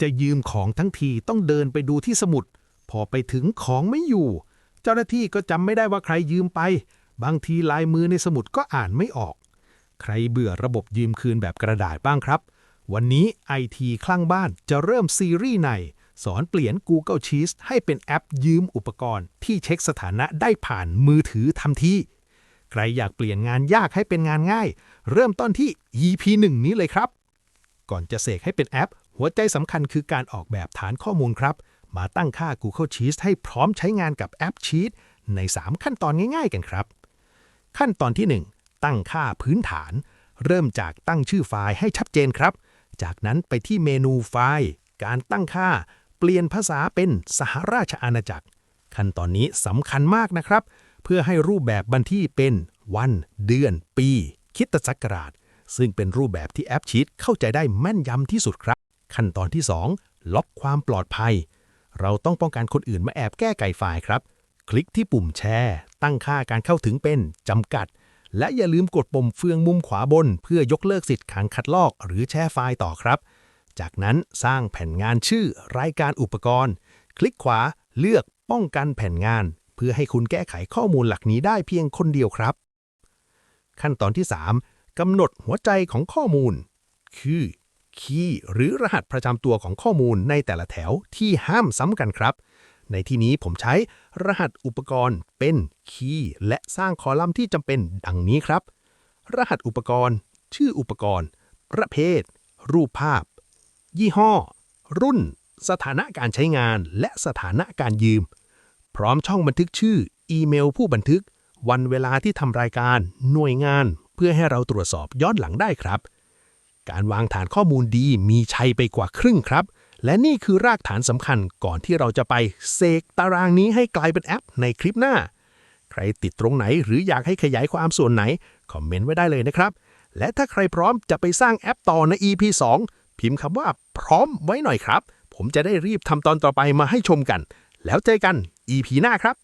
จะยืมของทั้งทีต้องเดินไปดูที่สมุด พอไปถึงของไม่อยู่ เจ้าหน้าที่ก็จำไม่ได้ว่าใครยืมไป บางทีลายมือในสมุดก็อ่านไม่ออก ใครเบื่อระบบยืมคืนแบบกระดาษบ้างครับ วันนี้ไอทีคลั่งบ้านจะเริ่มซีรีส์ในสอนเปลี่ยน Google Sheets ให้เป็นแอปยืมอุปกรณ์ ที่เช็คสถานะได้ผ่านมือถือทันทีใครอยากเปลี่ยนงานยากให้เป็นงานง่าย เริ่มต้นที่ EP 1 นี้เลยครับ ก่อนจะเสกให้เป็นแอป หัวใจสำคัญคือการออกแบบฐานข้อมูลครับ มาตั้งค่า Google Sheets ให้พร้อมใช้งานกับแอป Sheet ใน 3 ขั้นตอนง่ายๆ กันครับ ขั้นตอนที่ 1 ตั้งค่าพื้นฐาน เริ่มจากตั้งชื่อไฟล์ให้ชัดเจนครับ จากนั้นไปที่เมนูไฟล์ การตั้งค่า เปลี่ยนภาษาเป็นสหราชอาณาจักร ขั้นตอนนี้สำคัญมากนะครับ เพื่อให้รูปแบบบันที่เป็นวัน เดือน ปี คิดตศักราช ซึ่งเป็นรูปแบบที่แอปชีตเข้าใจได้แม่นยำที่สุดครับ ขั้นตอนที่ 2 ล็อกความปลอดภัย เราต้องป้องกันคนอื่นมาแอบแก้ไก่ไฟล์ครับ คลิกที่ปุ่มแชร์ ตั้งค่าการเข้าถึงเป็นจำกัด และอย่าลืมกดปุ่มเฟืองมุมขวาบน เพื่อยกเลิกสิทธิ์ขังคัดลอก หรือแช่ไฟล์ต่อครับ จากนั้นสร้างแผ่นงานชื่อ รายการอุปกรณ์ คลิกขวาเลือกป้องกันแผ่นงาน เพื่อให้คุณแก้ไขข้อมูลหลักนี้ได้เพียงคนเดียวครับ ขั้นตอนที่ 3กำหนดหัวใจของข้อมูล คือ คีย์หรือรหัสประจำตัวของข้อมูลในแต่ละแถวที่ห้ามซ้ำกันครับ ในที่นี้ผมใช้รหัสอุปกรณ์เป็นคีย์และสร้างคอลัมน์ที่จำเป็นดังนี้ครับ รหัสอุปกรณ์ ชื่ออุปกรณ์ ประเภท รูปภาพ ยี่ห้อ รุ่น สถานะการใช้งาน และสถานะการยืม พร้อมช่องบันทึกชื่อ อีเมลผู้บันทึก วันเวลาที่ทำรายการ หน่วยงาน เพื่อให้เราตรวจสอบย้อนหลังได้ครับ การวางฐานข้อมูลดีมีชัยไปกว่าครึ่งครับ และนี่คือรากฐานสำคัญก่อนที่เราจะไปเสกตารางนี้ให้กลายเป็นแอปในคลิปหน้า ใครติดตรงไหนหรืออยากให้ขยายความส่วนไหน คอมเมนต์ไว้ได้เลยนะครับ และถ้าใครพร้อมจะไปสร้างแอปต่อใน EP 2 พิมพ์คำว่าพร้อมไว้หน่อยครับ ผมจะได้รีบทำตอนต่อไปมาให้ชมกัน แล้วเจอกัน EP หน้าครับ